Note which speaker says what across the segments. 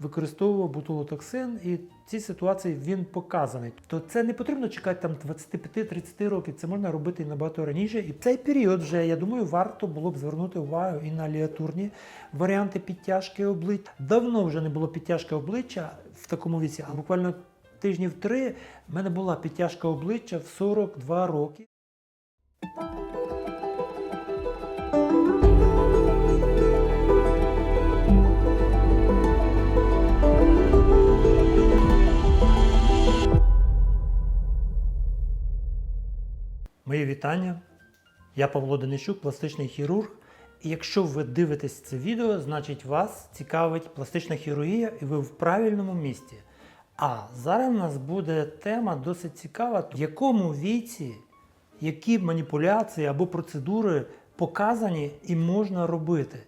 Speaker 1: використовував бутулотоксин, і в цій ситуації він показаний. То це не потрібно чекати там 25-30 років, це можна робити набагато раніше. І в цей період вже, я думаю, варто було б звернути увагу і на ліатурні варіанти підтяжки обличчя. Давно вже не було підтяжки обличчя в такому віці, а буквально тижнів три в мене була підтяжка обличчя в 42 роки. Вітання. Я Павло Денищук, пластичний хірург. І якщо ви дивитесь це відео, значить вас цікавить пластична хірургія і ви в правильному місці. А зараз у нас буде тема досить цікава, в якому віці які маніпуляції або процедури показані і можна робити.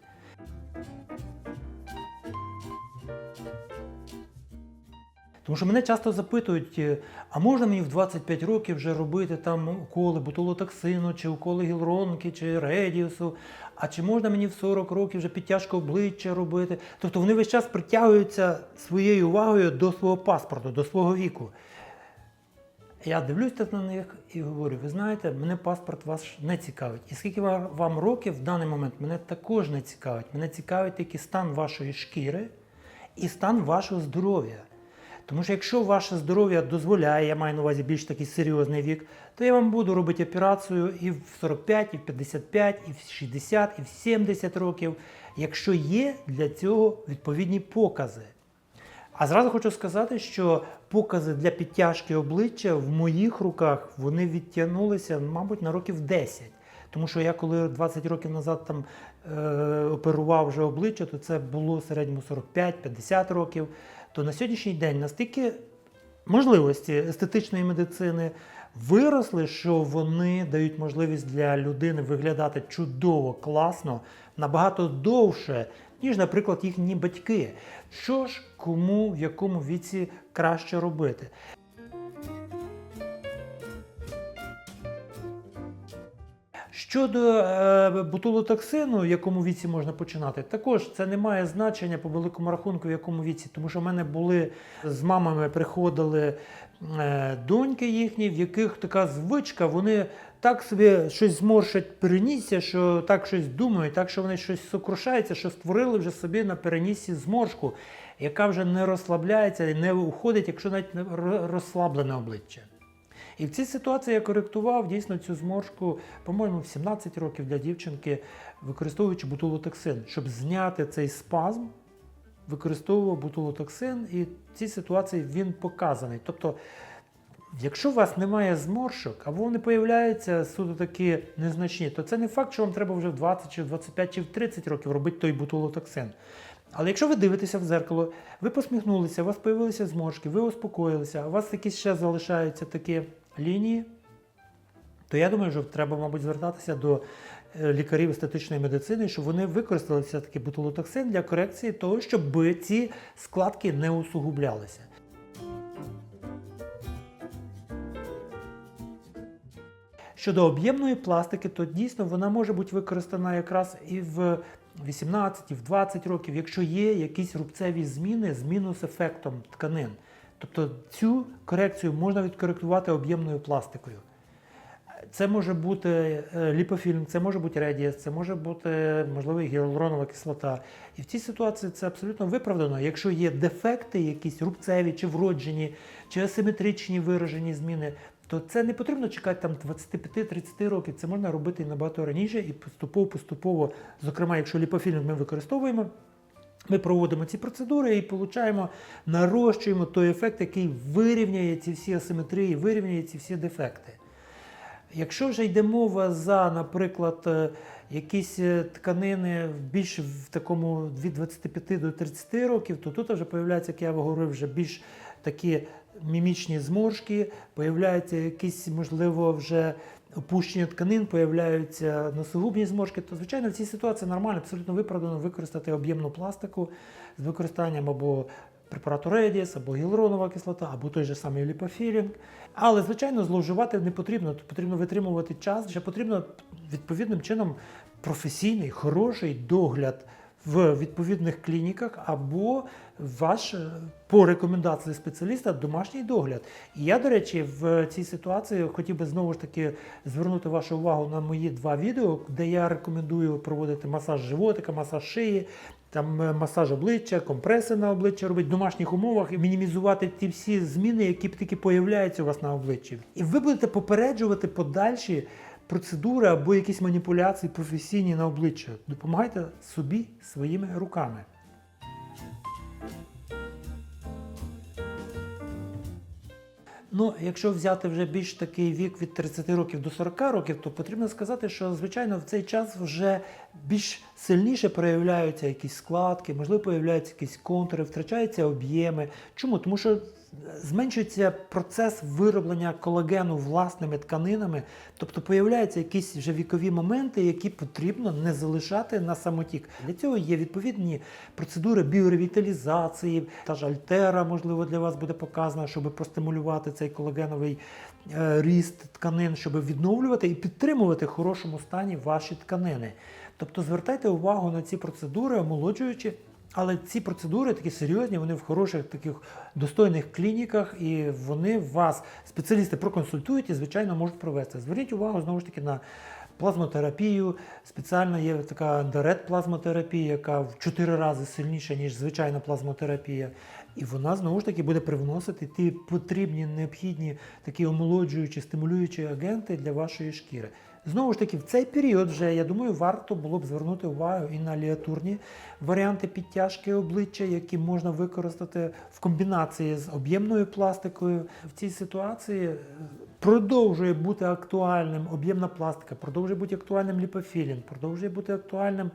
Speaker 1: Тому що мене часто запитують, е, а можна мені в 25 років вже робити там уколи ботулотоксину, чи уколи гілронки, чи редіусу, а чи можна мені в 40 років вже підтяжку обличчя робити? Тобто вони весь час притягуються своєю увагою до свого паспорту, до свого віку. Я дивлюся на них і говорю: ви знаєте, мене паспорт вас не цікавить. І скільки вам років в даний момент мене також не цікавить. Мене цікавить тільки стан вашої шкіри і стан вашого здоров'я. Тому що якщо ваше здоров'я дозволяє, я маю на увазі більш такий серйозний вік, то я вам буду робити операцію і в 45, і в 55, і в 60, і в 70 років, якщо є для цього відповідні покази. А зразу хочу сказати, що покази для підтяжки обличчя в моїх руках вони відтягнулися, мабуть, на років 10. Тому що я коли 20 років назад там е, оперував вже обличчя, то це було в середньому 45-50 років. То на сьогоднішній день настільки можливості естетичної медицини виросли, що вони дають можливість для людини виглядати чудово, класно, набагато довше, ніж, наприклад, їхні батьки. Що ж кому в якому віці краще робити? Щодо е, бутулотоксину, в якому віці можна починати, також це не має значення по великому рахунку, в якому віці, тому що в мене були з мамами приходили е, доньки їхні, в яких така звичка, вони так собі щось зморшать перенісся, що так щось думають, так що вони щось сокрушаються, що створили вже собі на переніссі зморшку, яка вже не розслабляється і не уходить, якщо навіть не розслаблене обличчя. І в цій ситуації я коректував дійсно цю зморшку, по-моєму, в 17 років для дівчинки, використовуючи бутулотоксин, щоб зняти цей спазм, використовував бутулотоксин, і в цій ситуації він показаний. Тобто, якщо у вас немає зморшок, або вони появляються суто такі незначні, то це не факт, що вам треба вже в 20, чи в 25, чи в 30 років робити той бутулотоксин. Але якщо ви дивитеся в зеркало, ви посміхнулися, у вас появилися зморшки, ви успокоїлися, у вас якісь ще залишаються такі лінії, то я думаю, що треба, мабуть, звертатися до е, лікарів естетичної медицини, щоб вони використали все-таки бутулотоксин для корекції того, щоб ці складки не усугублялися. Щодо об'ємної пластики, то дійсно вона може бути використана якраз і в 18, і в 20 років, якщо є якісь рубцеві зміни з мінус-ефектом тканин. Тобто цю корекцію можна відкоректувати об'ємною пластикою. Це може бути е, ліпофільм, це може бути редіс, це може бути, можливо, гіалуронова кислота. І в цій ситуації це абсолютно виправдано. Якщо є дефекти, якісь рубцеві, чи вроджені, чи асиметричні виражені зміни, то це не потрібно чекати там 25-30 років. Це можна робити і набагато раніше і поступово-поступово, зокрема, якщо ліпофільм ми використовуємо. Ми проводимо ці процедури і получаємо, нарощуємо той ефект, який вирівняє ці всі асиметрії, вирівняє ці всі дефекти. Якщо вже йде мова за, наприклад, е, якісь е, тканини більш в такому від 25 до 30 років, то тут вже появляється, як я говорив, вже більш такі мімічні зморшки, появляються якісь, можливо, вже опущення тканин, появляються носогубні зморшки, то, звичайно, в цій ситуації нормально, абсолютно виправдано використати об'ємну пластику з використанням або препарату Редіс, або гіалуронова кислота, або той же самий ліпофілінг. Але, звичайно, зловживати не потрібно. Потрібно витримувати час, ще потрібно відповідним чином професійний, хороший догляд в відповідних клініках або ваш е, по рекомендації спеціаліста домашній догляд. І я, до речі, в цій ситуації хотів би знову ж таки звернути вашу увагу на мої два відео, де я рекомендую проводити масаж животика, масаж шиї. Там е, масаж обличчя, компреси на обличчя робити в домашніх умовах і мінімізувати ті всі зміни, які тільки появляються у вас на обличчі. І ви будете попереджувати подальші процедури або якісь маніпуляції професійні на обличчя. Допомагайте собі своїми руками. Ну, якщо взяти вже більш такий вік від 30 років до 40 років, то потрібно сказати, що звичайно в цей час вже більш сильніше проявляються якісь складки, можливо, появляються якісь контури, втрачаються об'єми. Чому? Тому що зменшується процес вироблення колагену власними тканинами, тобто появляються якісь вже вікові моменти, які потрібно не залишати на самотік. Для цього є відповідні процедури біоревіталізації, та ж альтера, можливо, для вас буде показана, щоб простимулювати цей колагеновий е, ріст тканин, щоб відновлювати і підтримувати в хорошому стані ваші тканини. Тобто звертайте увагу на ці процедури, омолоджуючи. Але ці процедури такі серйозні, вони в хороших таких достойних клініках, і вони вас, спеціалісти, проконсультують і, звичайно, можуть провести. Зверніть увагу знову ж таки на плазмотерапію. Спеціально є така андерет плазмотерапія, яка в 4 рази сильніша, ніж звичайна плазмотерапія. І вона знову ж таки буде привносити ті потрібні необхідні такі омолоджуючі, стимулюючі агенти для вашої шкіри. Знову ж таки, в цей період вже, я думаю, варто було б звернути увагу і на ліатурні варіанти підтяжки обличчя, які можна використати в комбінації з об'ємною пластикою. В цій ситуації е, продовжує бути актуальним об'ємна пластика, продовжує бути актуальним ліпофілінг, продовжує бути актуальним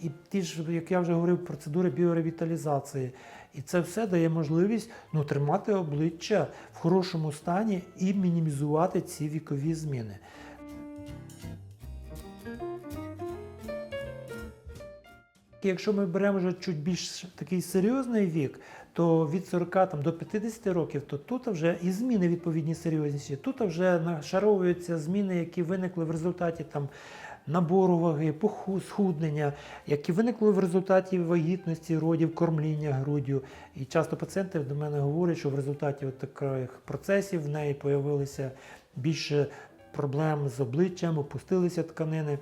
Speaker 1: і ті ж, як я вже говорив, процедури біоревіталізації. І це все дає можливість ну, тримати обличчя в хорошому стані і мінімізувати ці вікові зміни. Якщо ми беремо вже чуть більш такий серйозний вік, то від 40 там, до 50 років, то тут вже і зміни відповідні серйозніші. Тут вже нашаровуються зміни, які виникли в результаті там, набору ваги, схуднення, які виникли в результаті вагітності, родів, кормління груддю. І часто пацієнти до мене говорять, що в результаті от таких процесів в неї з'явилися більше проблем з обличчям, опустилися тканини.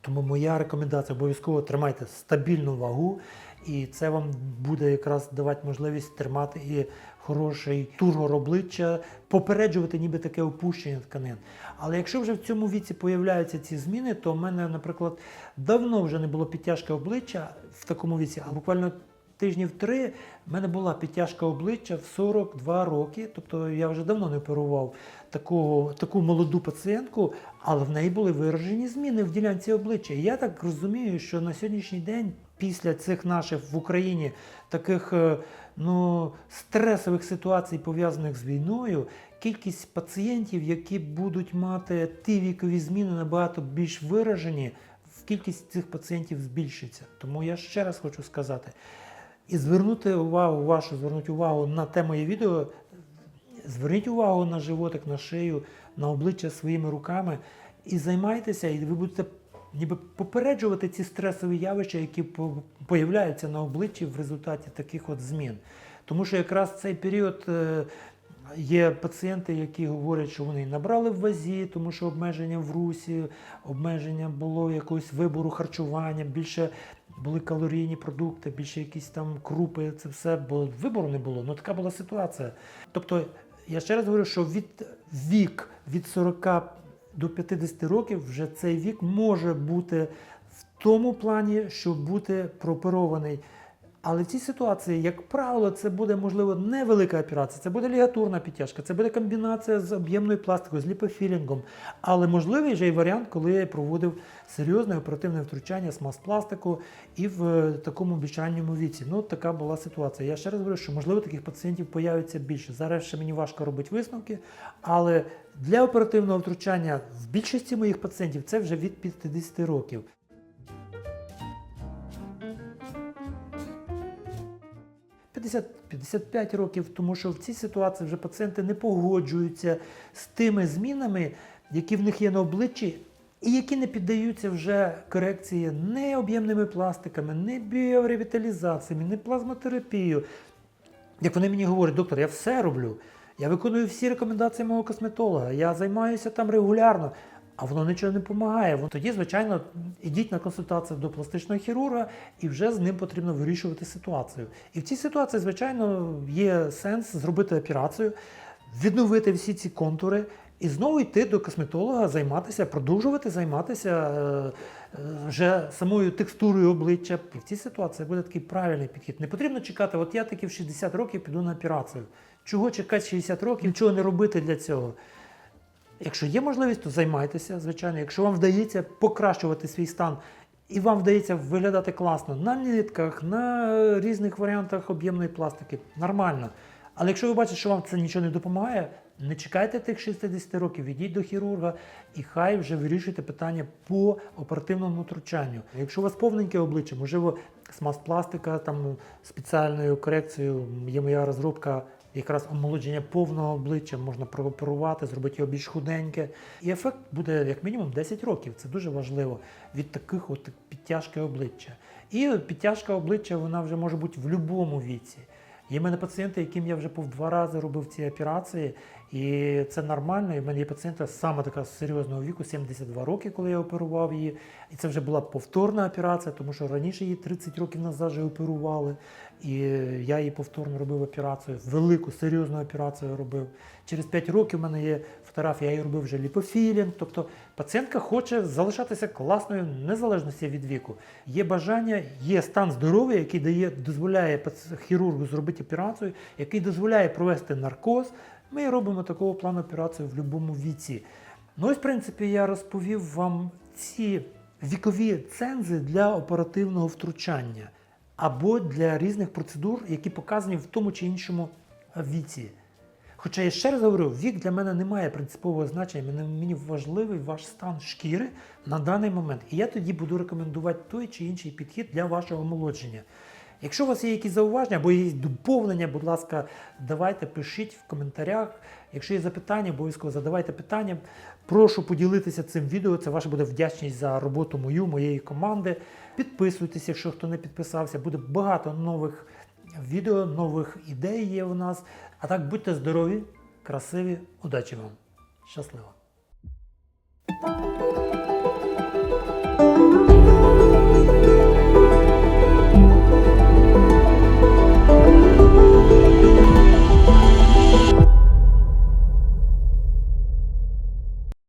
Speaker 1: Тому моя рекомендація обов'язково тримайте стабільну вагу, і це вам буде якраз давати можливість тримати і хороший тургор обличчя, попереджувати ніби таке опущення тканин. Але якщо вже в цьому віці появляються ці зміни, то в мене, наприклад, давно вже не було підтяжки обличчя в такому віці, а буквально тижнів три в мене була підтяжка обличчя в 42 роки. Тобто я вже давно не оперував такого, таку молоду пацієнтку, але в неї були виражені зміни в ділянці обличчя. І я так розумію, що на сьогоднішній день, після цих наших в Україні таких е, ну, стресових ситуацій, пов'язаних з війною, кількість пацієнтів, які будуть мати ті вікові зміни набагато більш виражені, в кількість цих пацієнтів збільшиться. Тому я ще раз хочу сказати. І звернути увагу вашу, звернути увагу на те моє відео. Зверніть увагу на животик, на шию, на обличчя своїми руками і займайтеся, і ви будете ніби попереджувати ці стресові явища, які по- появляються на обличчі в результаті таких от змін. Тому що якраз цей період е, є пацієнти, які говорять, що вони набрали в вазі, тому що обмеження в русі, обмеження було якогось вибору харчування, більше були калорійні продукти, більше якісь там крупи, це все, бо вибору не було. Ну така була ситуація. Тобто, я ще раз говорю, що від вік від 40 до 50 років вже цей вік може бути в тому плані, щоб бути прооперований. Але в цій ситуації, як правило, це буде можливо невелика операція, це буде лігатурна підтяжка, це буде комбінація з об'ємною пластикою, з ліпофілінгом. Але можливий же і варіант, коли я проводив серйозне оперативне втручання з мас-пластику і в е, такому більш ранньому віці. Ну, така була ситуація. Я ще раз говорю, що можливо таких пацієнтів появиться більше. Зараз ще мені важко робити висновки, але для оперативного втручання в більшості моїх пацієнтів це вже від 50 років. 50-55 років, тому що в цій ситуації вже пацієнти не погоджуються з тими змінами, які в них є на обличчі, і які не піддаються вже корекції не об'ємними пластиками, не біоревіталізаціями, не плазмотерапією. Як вони мені говорять, доктор, я все роблю. Я виконую всі рекомендації мого косметолога, я займаюся там регулярно, а воно нічого не допомагає. Тоді, звичайно, ідіть на консультацію до пластичного хірурга, і вже з ним потрібно вирішувати ситуацію. І в цій ситуації, звичайно, є сенс зробити операцію, відновити всі ці контури. І знову йти до косметолога, займатися, продовжувати займатися е, е, вже самою текстурою обличчя. І в цій ситуації буде такий правильний підхід. Не потрібно чекати, от я таки в 60 років піду на операцію. Чого чекати 60 років, нічого не робити для цього. Якщо є можливість, то займайтеся, звичайно. Якщо вам вдається покращувати свій стан і вам вдається виглядати класно на нитках, на різних варіантах об'ємної пластики, нормально. Але якщо ви бачите, що вам це нічого не допомагає, не чекайте тих 60 років, ідіть до хірурга і хай вже вирішуйте питання по оперативному втручанню. Якщо у вас повненьке обличчя, можливо, смаз-пластика, там спеціальною корекцією є моя розробка якраз омолодження повного обличчя можна прооперувати, зробити його більш худеньке. І ефект буде як мінімум 10 років. Це дуже важливо від таких от підтяжки обличчя. І підтяжка обличчя вона вже може бути в будь-якому віці. Є в мене пацієнти, яким я вже по два рази робив ці операції, і це нормально. І в мене є пацієнта саме така серйозного віку, 72 роки, коли я оперував її. І це вже була повторна операція, тому що раніше її 30 років назад вже оперували. І я їй повторно робив операцію, велику серйозну операцію робив. Через 5 років в мене є фотографія, я їй робив вже ліпофілінг. Тобто пацієнтка хоче залишатися класною незалежності від віку. Є бажання, є стан здоров'я, який дає, дозволяє хірургу зробити операцію, який дозволяє провести наркоз. Ми робимо такого плану операцію в будь-якому віці. Ну ось, в принципі, я розповів вам ці вікові цензи для оперативного втручання або для різних процедур, які показані в тому чи іншому віці. Хоча я ще раз говорю, вік для мене не має принципового значення, мені, важливий ваш стан шкіри на даний момент. І я тоді буду рекомендувати той чи інший підхід для вашого омолодження. Якщо у вас є якісь зауваження або є доповнення, будь ласка, давайте пишіть в коментарях. Якщо є запитання, обов'язково задавайте питання. Прошу поділитися цим відео. Це ваша буде вдячність за роботу мою, моєї команди. Підписуйтесь, якщо хто не підписався. Буде багато нових відео, нових ідей є у нас. А так будьте здорові, красиві, удачі вам! Щасливо!